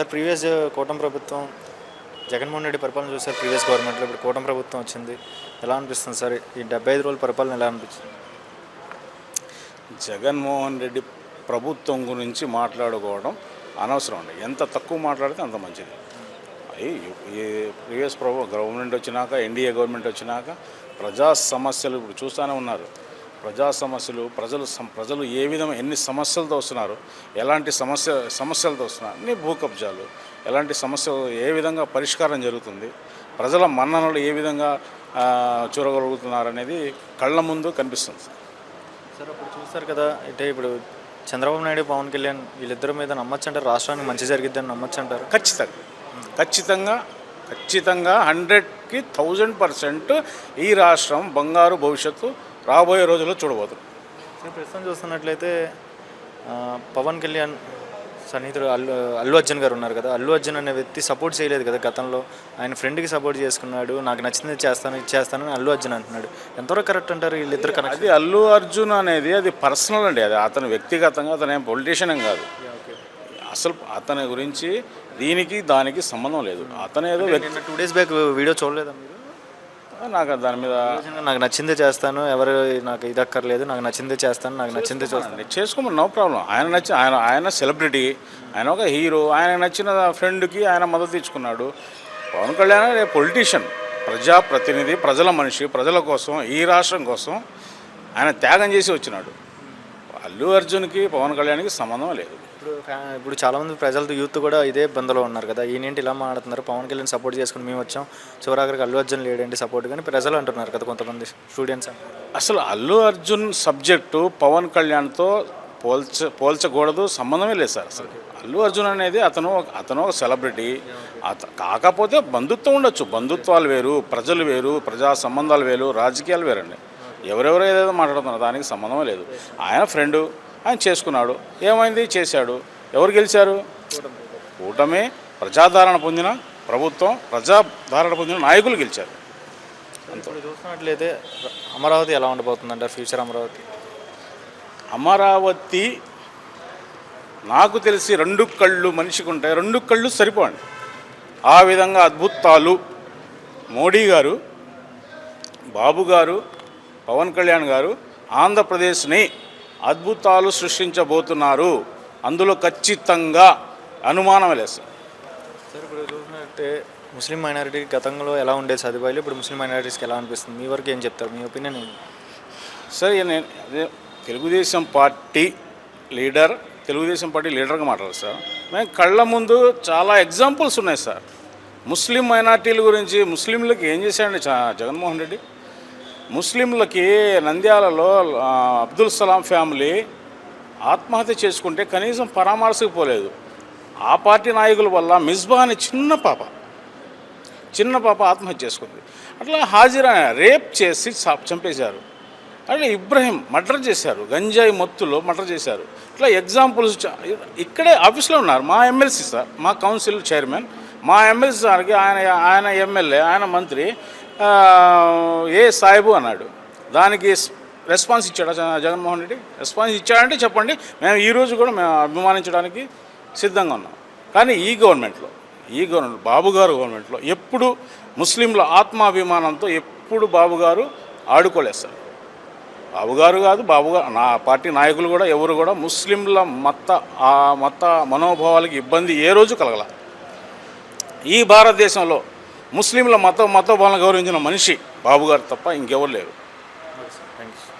Sir previous కూటమి ప్రభుత్వం జగన్మోహన్ రెడ్డి పరిపాలన చూసారు ప్రీవియస్ గవర్నమెంట్లో. ఇప్పుడు కూటమి ప్రభుత్వం వచ్చింది. ఎలా అనిపిస్తుంది సార్? ఈ డెబ్బై ఐదు రోజుల పరిపాలన ఎలా అనిపిస్తుంది? జగన్మోహన్ రెడ్డి ప్రభుత్వం గురించి మాట్లాడుకోవడం అనవసరం అండి. ఎంత తక్కువ మాట్లాడితే అంత మంచిది. అయ్యి ఈ ప్రీవియస్ ప్రభు గవర్నమెంట్ వచ్చినాక ఎన్డీఏ గవర్నమెంట్ వచ్చినాక ప్రజా సమస్యలు ఇప్పుడు చూస్తూనే ఉన్నారు. ప్రజా సమస్యలు ప్రజలు ప్రజలు ఏ విధంగా ఎన్ని సమస్యలతో వస్తున్నారు ఎలాంటి సమస్య సమస్యలతో వస్తున్నారు అన్ని భూ కబ్జాలు ఎలాంటి సమస్యలు ఏ విధంగా పరిష్కారం జరుగుతుంది ప్రజల మన్ననలు ఏ విధంగా ఆ, చూరగలుగుతున్నారు అనేది కళ్ళ ముందు కనిపిస్తుంది. సార్ అప్పుడు చూస్తారు కదా అంటే ఇప్పుడు చంద్రబాబు నాయుడు పవన్ కళ్యాణ్ వీళ్ళిద్దరి మీద నమ్మచ్చు అంటారు రాష్ట్రానికి మంచి జరిగిద్దని నమ్మచ్చు అంటారు ఖచ్చితంగా. ఖచ్చితంగా ఖచ్చితంగా హండ్రెడ్కి థౌజండ్ పర్సెంట్ ఈ రాష్ట్రం బంగారు భవిష్యత్తు రాబోయే రోజుల్లో చూడబోతుంది ప్రస్తుతం చూస్తున్నట్లయితే పవన్ కళ్యాణ్ సన్నిహితుడు అల్లు అల్లు అర్జున్ గారు ఉన్నారు కదా. అల్లు అర్జున్ అనే వ్యక్తి సపోర్ట్ చేయలేదు కదా గతంలో. ఆయన ఫ్రెండ్కి సపోర్ట్ చేసుకున్నాడు. నాకు నచ్చింది చేస్తాను ఇది చేస్తాను అని అల్లు అర్జున్ అంటున్నాడు. ఎంతవరకు కరెక్ట్ అంటారు వీళ్ళిద్దరు కనెక్ట్ అది అల్లు అర్జున్ అనేది అది పర్సనల్ అండి. అది అతను వ్యక్తిగతంగా అతను ఏం పొలిటీషియన్ కాదు. అసలు అతని గురించి దీనికి దానికి సంబంధం లేదు. అతను ఏదో వ్యక్తి నిన్న టూ డేస్ బ్యాక్ వీడియో చూడలేదా మీరు? నాకు దాని మీద నాకు నచ్చిందే చేస్తాను. ఎవరు నాకు ఇది అక్కర్లేదు నాకు నచ్చిందే చేస్తాను. నాకు నచ్చిందే చూస్తాను. చేసుకోమని. No problem. ఆయన నచ్చి ఆయన ఆయన సెలబ్రిటీ. ఆయన ఒక హీరో. ఆయన నచ్చిన ఫ్రెండ్కి ఆయన మద్దతు ఇచ్చుకున్నాడు. పవన్ కళ్యాణ్ పొలిటీషియన్. ప్రజాప్రతినిధి ప్రజల మనిషి ప్రజల కోసం ఈ రాష్ట్రం కోసం ఆయన త్యాగం చేసి వచ్చినాడు. అల్లు అర్జున్కి పవన్ కళ్యాణ్కి సంబంధం లేదు. ఇప్పుడు ఇప్పుడు చాలా మంది ప్రజలతో యూత్ కూడా ఇదే బంధంలో ఉన్నారు కదా. ఈయనేంటి ఇలా మాట్లాడుతున్నారు? పవన్ కళ్యాణ్ సపోర్ట్ చేసుకుని మేము వచ్చాం. చివరాఖరికి అల్లు అర్జున్ లేడండి సపోర్ట్ కానీ ప్రజలు అంటున్నారు కదా కొంతమంది స్టూడెంట్స్ అసలు అల్లు అర్జున్ సబ్జెక్టు పవన్ కళ్యాణ్తో పోల్చ పోల్చకూడదు సంబంధమే లేదు సార్ అసలు. అల్లు అర్జున్ అనేది అతను అతను ఒక సెలబ్రిటీ అత కాకపోతే బంధుత్వం ఉండొచ్చు. బంధుత్వాలు వేరు ప్రజలు వేరు ప్రజా సంబంధాలు వేరు రాజకీయాలు వేరండి. ఎవరెవరు ఏదేదో మాట్లాడుతున్నారు. దానికి సంబంధం లేదు. ఆయన ఫ్రెండు ఆయన చేసుకున్నాడు. ఏమైంది? చేశాడు. ఎవరు గెలిచారు? కూటమి. ప్రజాదరణ పొందిన ప్రభుత్వం ప్రజాదరణ పొందిన నాయకులు గెలిచారు. ఇప్పుడు చూస్తున్నట్లయితే అమరావతి ఎలా ఉండబోతుంది అంటారు ఫ్యూచర్ అమరావతి? అమరావతి నాకు తెలిసి రెండు కళ్ళు మనిషికి ఉంటాయి. రెండు కళ్ళు సరిపోండి ఆ విధంగా అద్భుతాలు. మోడీ గారు బాబు గారు పవన్ కళ్యాణ్ గారు ఆంధ్రప్రదేశ్ని అద్భుతాలు సృష్టించబోతున్నారు. అందులో ఖచ్చితంగా అనుమానం లేదు సార్. సార్ ఇప్పుడు చూసినట్టే ముస్లిం మైనారిటీకి గతంలో ఎలా ఉండేది సదుపాయాలు ఇప్పుడు ముస్లిం మైనారిటీస్కి ఎలా అనిపిస్తుంది? మీ వరకు ఏం చెప్తారు? మీ ఒపీనియన్ ఏంటి? సార్ నేను అదే Telugu Desam party leader Telugu Desam party లీడర్గా మాట్లాడారు సార్. మేము కళ్ళ ముందు చాలా ఎగ్జాంపుల్స్ ఉన్నాయి సార్. ముస్లిం మైనార్టీల గురించి ముస్లింలకి ఏం చేశాడండి చా- జగన్మోహన్ రెడ్డి? ముస్లింలకి నంద్యాలలో అబ్దుల్ సలాం ఫ్యామిలీ ఆత్మహత్య చేసుకుంటే కనీసం పరామర్శకు పోలేదు. ఆ పార్టీ నాయకుల వల్ల మిస్బా అనే చిన్న పాప చిన్న పాప ఆత్మహత్య చేసుకుంది. అట్లా హాజరా రేప్ చేసి చంపేశారు. అట్లా ఇబ్రహీం మర్డర్ చేశారు. గంజాయి మత్తులో మర్డర్ చేశారు. ఇట్లా ఎగ్జాంపుల్స్ ఇక్కడే ఆఫీస్లో ఉన్నారు. మా ఎమ్మెల్సీ సార్ మా కౌన్సిల్ చైర్మన్ మా ఎమ్మెల్సీ సార్కి ఆయన ఆయన ఎమ్మెల్యే ఆయన మంత్రి ఏ సాయిబు అన్నాడు. దానికి రెస్పాన్స్ ఇచ్చాడా జగన్మోహన్ రెడ్డి? రెస్పాన్స్ ఇచ్చాడంటే చెప్పండి మేము ఈ రోజు కూడా మేము అభిమానించడానికి సిద్ధంగా ఉన్నాం. కానీ ఈ గవర్నమెంట్లో ఈ గవర్నమెంట్ బాబు గారు గవర్నమెంట్లో ఎప్పుడు ముస్లింల ఆత్మాభిమానంతో ఎప్పుడు బాబు గారు ఆడుకోలేదు సార్. బాబు గారు కాదు బాబు గారు నా పార్టీ నాయకులు కూడా ఎవరు కూడా ముస్లింల మత ఆ మత మనోభావాలకి ఇబ్బంది ఏ రోజు కలగల. ఈ భారతదేశంలో ముస్లింల మత మతోభావాలను గౌరవించిన మనిషి బాబు గారు తప్ప ఇంకెవరు లేరు. Thank you